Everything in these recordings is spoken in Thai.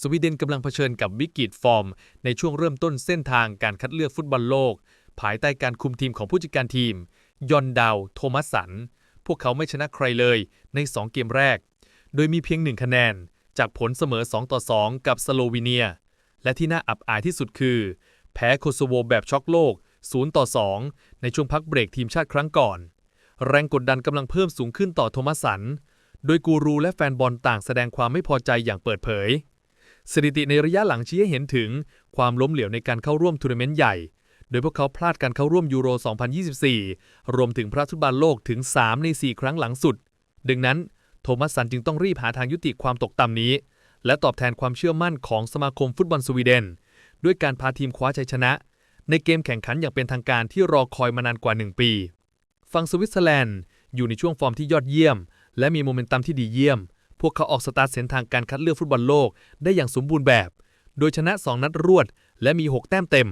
สวีเดนกำลังเผชิญกับวิกฤตฟอร์ม ในช่วงเริ่มต้นเส้นทางการคัดเลือกฟุตบอลโลก ภายใต้การคุมทีมของผู้จัดการทีม ยอนดาว โทมัสสัน พวกเขาไม่ชนะใครเลยใน 2 เกมแรก โดยมีเพียงหนึ่งคะแนน จากผลเสมอ 2 ต่อ 2 กับสโลวีเนีย และที่น่าอับอายที่สุดคือ แพ้โคโซโวแบบช็อกโลก 0 ต่อ 2 ในช่วงพักเบรกทีมชาติครั้งก่อน แรงกดดันกำลังเพิ่มสูงขึ้นต่อโทมัสสัน โดยกูรูและแฟนบอลต่างแสดงความไม่พอใจอย่างเปิดเผย สถิติในระยะหลังชี้ให้เห็นถึงความล้มเหลวในการเข้าร่วมทัวร์นาเมนต์ใหญ่ โดยพวกเขาพลาดการเข้าร่วมยูโร 2024 รวมถึงพระฟุตบอลโลกถึง 3 ใน 4 ครั้งหลังสุด ดังนั้น โทมัสสันจึงต้องรีบหาทางยุติความตกต่ำนี้ และตอบแทนความเชื่อมั่นของสมาคมฟุตบอลสวีเดน ด้วยการพาทีมคว้าชัยชนะ ในเกมแข่งขันอย่างเป็นทางการที่รอคอยมานานกว่า 1 ปีฝั่งสวิตเซอร์แลนด์อยู่ในช่วงฟอร์มที่ยอดเยี่ยม และมีโมเมนตัมที่ดีเยี่ยม พวกเขาออกสตาร์ทเส้นทางการคัดเลือกฟุตบอลโลกได้อย่างสมบูรณ์แบบ โดยชนะ 2 นัดรวด และมี 6 แต้มเต็ม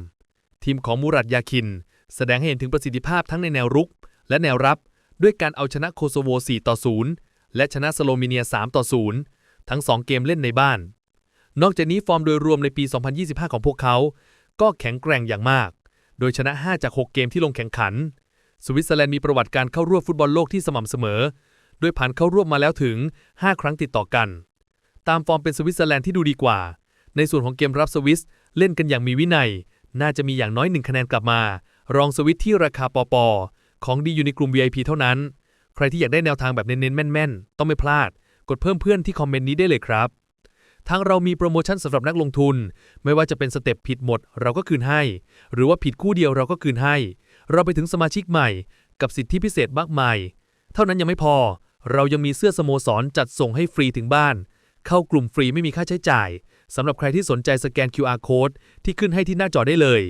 ทีมของมูรัดยาคิน แสดงให้เห็นถึงประสิทธิภาพทั้งในแนวรุก และแนวรับ ด้วยการเอาชนะโคโซโว 4 ต่อ 0 และชนะสโลวีเนีย 3 ต่อ 0 ทั้ง 2 เกมเล่นในบ้าน นอกจากนี้ฟอร์มโดยรวมในปี 2025 ของพวกเขา ก็แข็งแกร่งอย่างมาก โดยชนะ 5 จาก 6 เกมที่ลงแข่งขัน สวิตเซอร์แลนด์มีประวัติการเข้าร่วมฟุตบอลโลกที่สม่ำเสมอ โดยผ่านเข้าร่วมมาแล้วถึง 5 ครั้งติดต่อกัน ตามฟอร์มเป็นสวิตเซอร์แลนด์ที่ดูดีกว่า ในส่วนของเกมรับสวิสเล่นกันอย่างมีวินัย น่าจะมีอย่างน้อยหนึ่งคะแนนกลับมา รองสวิตที่ราคาปอปอของดีอยู่ในกลุ่ม VIP เท่านั้น ใครที่อยากได้แนวทางแบบเน้นๆ แม่นๆ ต้องไม่พลาด กดเพิ่มเพื่อนที่คอมเมนต์นี้ได้เลยครับทางเรามีโปรโมชั่นสำหรับนักลงทุน ไม่ว่าจะเป็นสเต็ปผิดหมดเราก็คืนให้ หรือว่าผิดคู่เดียวเราก็คืนให้ เราไปถึงสมาชิกใหม่ กับสิทธิพิเศษมากมาย เท่านั้นยังไม่พอ เรายังมีเสื้อสโมสรจัดส่งให้ฟรีถึงบ้าน เข้ากลุ่มฟรีไม่มีค่าใช้จ่ายสำหรับใครที่สนใจสแกน QR code ที่ขึ้นให้ที่หน้าจอได้เลย